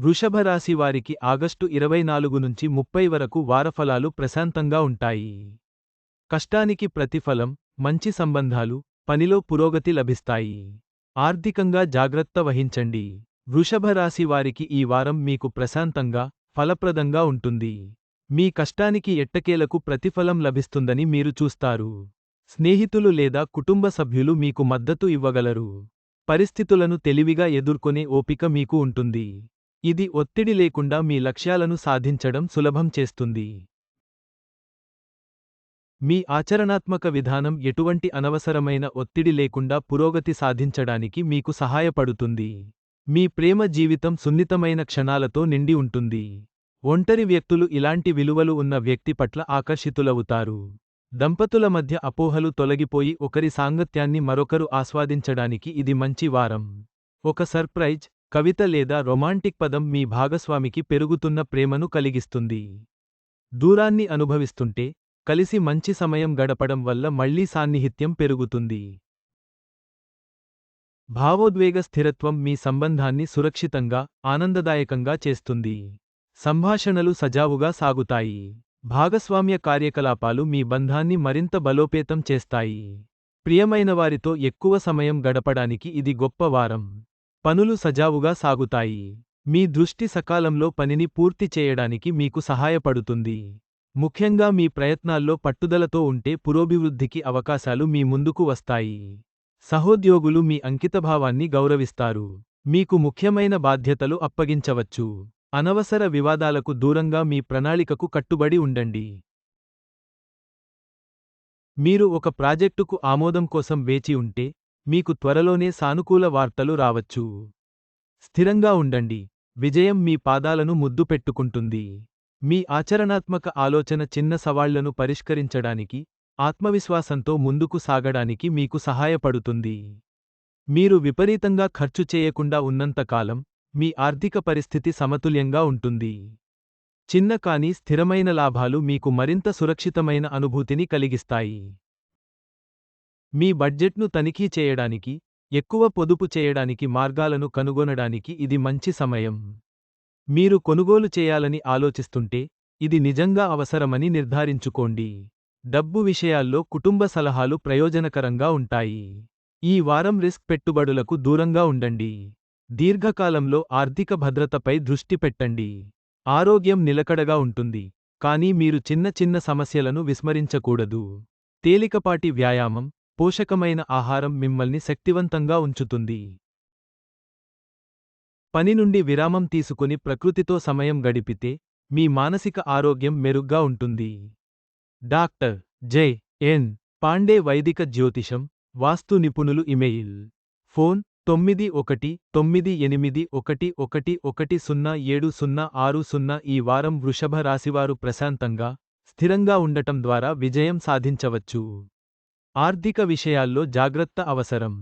వృషభరాశి వారికి ఆగస్టు ఇరవై నాలుగు నుంచి ముప్పై వరకు వారఫలాలు ప్రశాంతంగా ఉంటాయి. కష్టానికి ప్రతిఫలం మంచి సంబంధాలు పనిలో పురోగతి లభిస్తాయి. ఆర్థికంగా జాగ్రత్త వహించండి. వృషభరాశి వారికి ఈ వారం మీకు ప్రశాంతంగా ఫలప్రదంగా ఉంటుంది. మీ కష్టానికి ఎట్టకేలకు ప్రతిఫలం లభిస్తుందని మీరు చూస్తారు. స్నేహితులు లేదా కుటుంబ సభ్యులు మీకు మద్దతు ఇవ్వగలరు. పరిస్థితులను తెలివిగా ఎదుర్కొనే ఓపిక మీకు ఉంటుంది. ఇది ఒత్తిడి లేకుండా మీ లక్ష్యాలను సాధించడం సులభం చేస్తుంది. మీ ఆచరణాత్మక విధానం ఎటువంటి అనవసరమైన ఒత్తిడి లేకుండా పురోగతి సాధించడానికి మీకు సహాయపడుతుంది. మీ ప్రేమ జీవితం సున్నితమైన క్షణాలతో నిండి ఉంటుంది. ఒంటరి వ్యక్తులు ఇలాంటి విలువలు ఉన్న వ్యక్తి పట్ల ఆకర్షితులవుతారు. దంపతుల మధ్య అపోహలు తొలగిపోయి ఒకరి సాంగత్యాన్ని మరొకరు ఆస్వాదించడానికి ఇది మంచి వారం. ఒక సర్ప్రైజ్ కవిత లేదా రొమాంటిక్ పదం మీ భాగస్వామికి పెరుగుతున్న ప్రేమను కలిగిస్తుంది. దూరాన్ని అనుభవిస్తుంటే కలిసి మంచి సమయం గడపడం వల్ల మళ్ళీ సాన్నిహిత్యం పెరుగుతుంది. భావోద్వేగ స్థిరత్వం మీ సంబంధాన్ని సురక్షితంగా ఆనందదాయకంగా చేస్తుంది. సంభాషణలు సజావుగా సాగుతాయి. భాగస్వామ్య కార్యకలాపాలు మీ బంధాన్ని మరింత బలోపేతం చేస్తాయి. ప్రియమైనవారితో ఎక్కువ సమయం గడపడానికి ఇది గొప్ప వారం. పనులు సజావుగా సాగుతాయి. మీ దృష్టి సకాలంలో పనిని పూర్తి చేయడానికి మీకు సహాయపడుతుంది. ముఖ్యంగా మీ ప్రయత్నాల్లో పట్టుదలతో ఉంటే పురోభివృద్ధికి అవకాశాలు మీ ముందుకు వస్తాయి. సహోద్యోగులు మీ అంకితభావాన్ని గౌరవిస్తారు. మీకు ముఖ్యమైన బాధ్యతలు అప్పగించవచ్చు. అనవసర వివాదాలకు దూరంగా మీ ప్రణాళికకు కట్టుబడి ఉండండి. మీరు ఒక ప్రాజెక్టుకు ఆమోదం కోసం వేచి ఉంటే మీకు త్వరలోనే సానుకూల వార్తలు రావచ్చు. స్థిరంగా ఉండండి. విజయం మీ పాదాలను ముద్దు పెట్టుకుంటుంది. మీ ఆచరణాత్మక ఆలోచన చిన్న సవాళ్ళను పరిష్కరించడానికి ఆత్మవిశ్వాసంతో ముందుకు సాగడానికి మీకు సహాయపడుతుంది. మీరు విపరీతంగా ఖర్చు చేయకుండా ఉన్నంతకాలం మీ ఆర్థిక పరిస్థితి సమతుల్యంగా ఉంటుంది. చిన్న కాని స్థిరమైన లాభాలు మీకు మరింత సురక్షితమైన అనుభూతిని కలిగిస్తాయి. మీ బడ్జెట్ను తనిఖీ చేయడానికి ఎక్కువ పొదుపు చేయడానికి మార్గాలను కనుగొనడానికి ఇది మంచి సమయం. మీరు కొనుగోలు చేయాలని ఆలోచిస్తుంటే ఇది నిజంగా అవసరమని నిర్ధారించుకోండి. డబ్బు విషయాల్లో కుటుంబ సలహాలు ప్రయోజనకరంగా ఉంటాయి. ఈ వారం రిస్క్ పెట్టుబడులకు దూరంగా ఉండండి. దీర్ఘకాలంలో ఆర్థిక భద్రతపై దృష్టి పెట్టండి. ఆరోగ్యం నిలకడగా ఉంటుంది కానీ మీరు చిన్న చిన్న సమస్యలను విస్మరించకూడదు. తేలికపాటి వ్యాయామం పోషకమైన ఆహారం మిమ్మల్ని శక్తివంతంగా ఉంచుతుంది. పని నుండి విరామం తీసుకుని ప్రకృతితో సమయం గడిపితే మీ మానసిక ఆరోగ్యం మెరుగ్గా ఉంటుంది. డాక్టర్ జై. ఎన్. పాండే వైదిక జ్యోతిషం వాస్తు నిపుణులు ఇమెయిల్. ఫోన్ తొమ్మిది ఒకటి తొమ్మిది ఎనిమిది ఒకటి ఒకటి ఒకటి సున్నా ఏడు సున్నా ఆరు సున్నా ఈ వారం వృషభ రాశివారు ప్రశాంతంగా స్థిరంగా ఉండటం ద్వారా విజయం సాధించవచ్చు. ఆర్థిక విషయాల్లో జాగ్రత్త అవసరం.